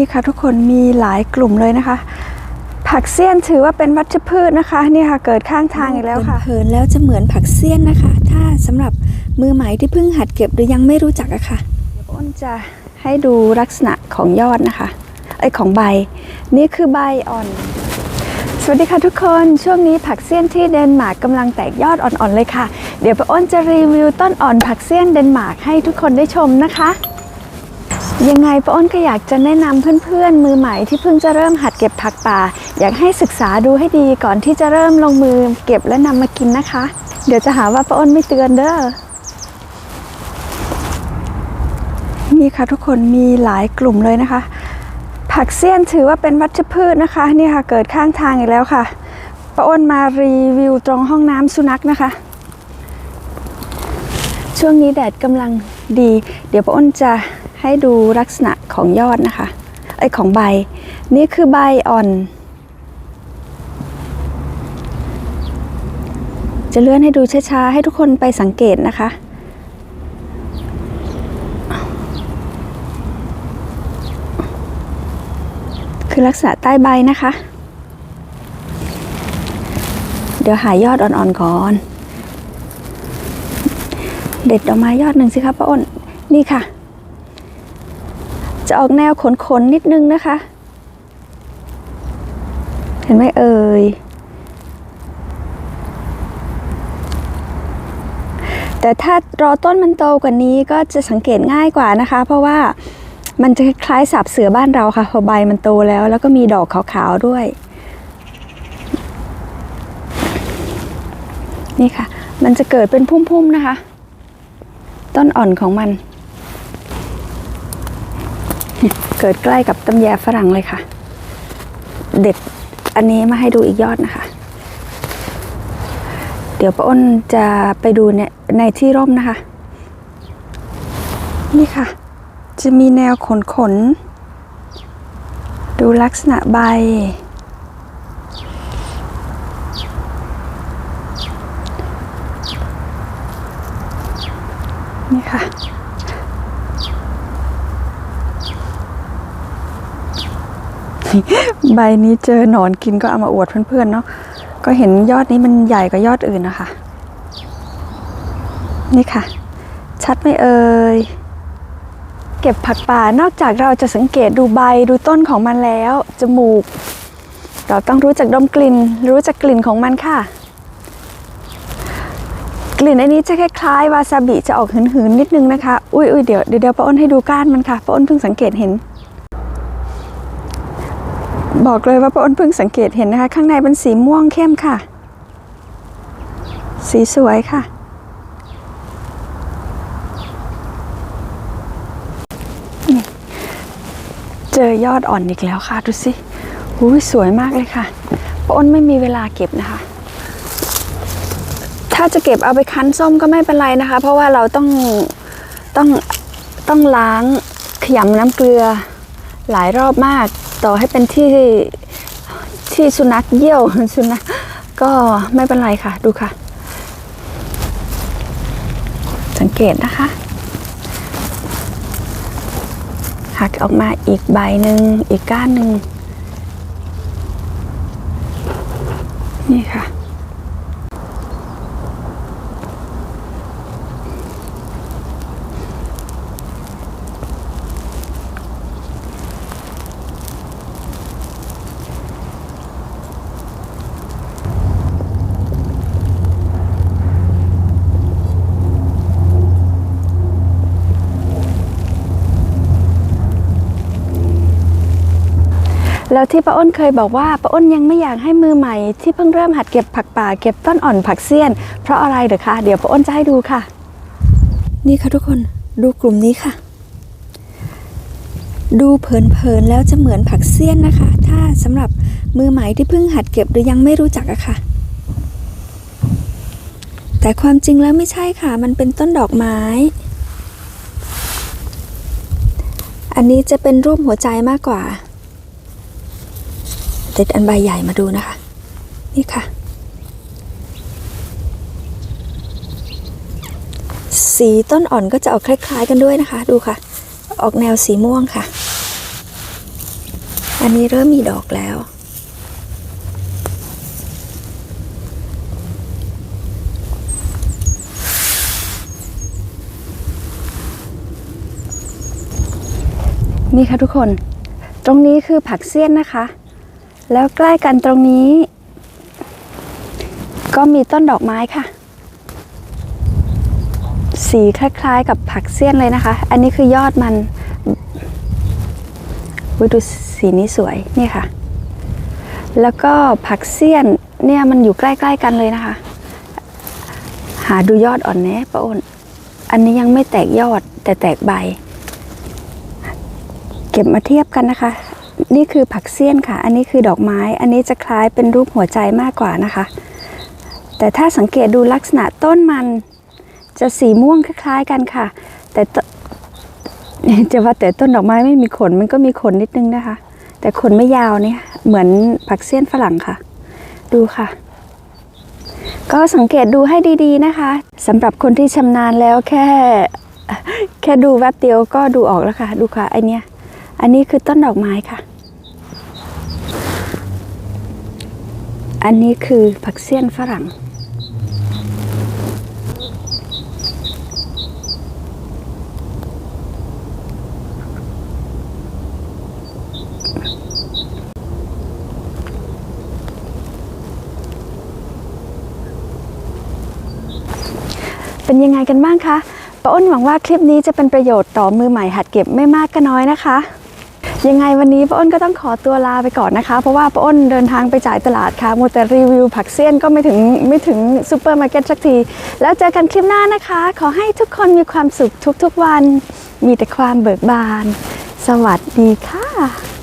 นี่ค่ะทุกคนมีหลายกลุ่มเลยนะคะ ผักเสี้ยนถือว่าเป็นวัชพืชนะคะนี่ค่ะเกิดข้างทางอีกแล้วค่ะเผินๆแล้วจะเหมือนผักเสี้ยนนะคะ ถ้าสำหรับมือใหม่ที่เพิ่งหัดเก็บหรือยังไม่รู้จักอะค่ะอ้นจะให้ดูลักษณะของยอดนะคะไอยของใบ นี่คือใบอ่อน สวัสดีค่ะทุกคนช่วงนี้ผักเสี้ยนที่เดนมาร์กกำลังแตกยอดอ่อนๆเลยค่ะ เดี๋ยวป้าอ้นจะรีวิวต้นอ่อนผักเสี้ยนเดนมาร์กให้ทุกคนได้ชมนะคะ ยังไงป้าอ้นก็อยากจะแนะนำเพื่อนๆ มือใหม่ที่เพิ่งจะเริ่มหัดเก็บผักป่า อยากให้ศึกษาดูให้ดีก่อนที่จะเริ่มลงมือเก็บและนำมากินนะคะ เดี๋ยวจะหาว่าป้าอ้นไม่เตือนเด้อนี่ค่ะทุกคนมีหลายกลุ่มเลยนะคะ ผักเสี้ยนถือว่าเป็นวัชพืชนะคะนี่ค่ะเกิดข้างทางอีกแล้วค่ะป้าอ้นมารีวิวตรงห้องน้ำสุนัขนะคะ ช่วงนี้แดดกำลังดี เดี๋ยวป้าอ้นจะ ให้ดูลักษณะของยอดนะคะไอของใบ นี่คือใบอ่อน จะเลื่อนให้ดูช้าๆ ให้ทุกคนไปสังเกตนะคะ คือลักษณะใต้ใบนะคะ เดี๋ยวหายอดอ่อนๆก่อน เด็ดออกมายอดหนึ่งสิคะป้าอ้น นี่ค่ะ จะออกแนวขนๆนิดนึงนะคะ เห็นไหมเอ่ย แต่ถ้ารอต้นมันโตกว่านี้ก็จะสังเกตง่ายกว่านะคะ เพราะว่ามันจะคล้ายสับเสือบ้านเราค่ะพอใบมันโตแล้วแล้วก็มีดอกขาวๆด้วย นี่ค่ะ มันจะเกิดเป็นพุ่มๆนะคะ ต้นอ่อนของมัน เกิดใกล้กับตำแยฝรั่งเลยค่ะ เด็ดอันนี้มาให้ดูอีกยอดนะคะ เดี๋ยวป้าอ้นจะไปดูเนี่ยในที่ร่มนะคะ นี่ค่ะ จะมีแนวขนขน ดูลักษณะใบ นี่ค่ะ ใบนี้เจอหนอนกินก็เอามาอวดเพื่อนๆเนาะก็เห็นยอดนี้มันใหญ่กว่ายอดอื่นนะคะ นี่ค่ะ ชัดไหมเอ่ยเก็บผักป่านอกจากเราจะสังเกตดูใบดูต้นของมันแล้ว จมูก เราต้องรู้จักดมกลิ่น รู้จักกลิ่นของมันค่ะ กลิ่นอันนี้จะคล้ายๆวาซาบิจะออกหืนๆนิดนึงนะคะ อุ้ยอุ้ยเดี๋ยวเดี๋ยวเดี๋ยวป้าอ้นให้ดูก้านมันค่ะป้าอ้นเพิ่งสังเกตเห็น บอกเลยว่าป้าอ้นเพิ่งสังเกตเห็นนะคะ ข้างในเป็นสีม่วงเข้มค่ะ สีสวยค่ะ เจอยอดอ่อนอีกแล้วค่ะ ดูสิหูสวยมากเลยค่ะป้าอ้นไม่มีเวลาเก็บนะคะ ถ้าจะเก็บเอาไปคั้นส้มก็ไม่เป็นไรนะคะ เพราะว่าเราต้องต้องต้องล้างขยำน้ำเกลือหลายรอบมาก ต่อให้เป็นที่ที่สุนัขเยี่ยวสุนัขก็ไม่เป็นไรค่ะ ดูค่ะ สังเกตนะคะ หักออกมาอีกใบหนึ่งอีกก้านหนึ่งนี่ค่ะ แล้วที่ป้าอ้นเคยบอกว่าป้าอ้นยังไม่อยากให้มือใหม่ที่เพิ่งเริ่มหัดเก็บผักป่าเก็บต้นอ่อนผักเสี้ยน เพราะอะไรเดี๋ยวคะเดี๋ยวป้าอ้นจะให้ดูค่ะ นี่ค่ะทุกคนดูกลุ่มนี้ค่ะ ดูเผินๆแล้วจะเหมือนผักเสี้ยนนะคะ ถ้าสำหรับมือใหม่ที่เพิ่งหัดเก็บหรือยังไม่รู้จักอะค่ะ แต่ความจริงแล้วไม่ใช่ค่ะ มันเป็นต้นดอกไม้ อันนี้จะเป็นรูปหัวใจมากกว่า เด็ดอันใบใหญ่มาดูนะคะ นี่ค่ะ สีต้นอ่อนก็จะออกคล้าย ๆ กันด้วยนะคะ ดูค่ะ ออกแนวสีม่วงค่ะ อันนี้เริ่มมีดอกแล้วนี่ค่ะทุกคน ตรงนี้คือผักเสี้ยนนะคะ แล้วใกล้กันตรงนี้ ก็มีต้นดอกไม้ค่ะ สีคล้ายๆ กับผักเสี้ยนเลยนะคะ อันนี้คือยอดมันอุ๊ยดูสีนี้สวยนี่ค่ะ แล้วก็ผักเสี้ยนเนี่ยมันอยู่ใกล้ๆกันเลยนะคะ หาดูยอดอ่อนแน่ป้าอ้นอันนี้ยังไม่แตกยอดแต่แตกใบ เก็บมาเทียบกันนะคะ นี่คือผักเสี้ยนค่ะ อันนี้คือดอกไม้ อันนี้จะคล้ายเป็นรูปหัวใจมากกว่านะคะ แต่ถ้าสังเกตดูลักษณะต้นมันจะสีม่วงคล้ายๆกันค่ะ แต่จะว่าแต่ต้นดอกไม้ไม่มีขนมันก็มีขนนิดนึงนะคะ แต่ขนไม่ยาวเนี่ยเหมือนผักเสี้ยนฝรั่งค่ะ ดูค่ะ ก็สังเกตดูให้ดีๆนะคะสำหรับคนที่ชำนาญแล้วแค่ แค่ดูแวบเดียวก็ดูออกแล้วค่ะ ดูค่ะไอเนี้ยอันนี้คือต้นดอกไม้ค่ะ อันนี้คือผักเสี้ยนฝรั่ง เป็นยังไงกันบ้างคะป้าอ้นหวังว่าคลิปนี้จะเป็นประโยชน์ต่อมือใหม่หัดเก็บไม่มากก็น้อยนะคะ ยังไงวันนี้ป้าอ้นก็ต้องขอตัวลาไปก่อนนะคะ เพราะว่าป้าอ้นเดินทางไปจ่ายตลาดค่ะมัวแต่รีวิวผักเสี้ยนก็ไม่ถึงไม่ถึงซูเปอร์มาร์เก็ตสักที แล้วเจอกันคลิปหน้านะคะ ขอให้ทุกคนมีความสุขทุกๆวัน มีแต่ความเบิกบาน สวัสดีค่ะ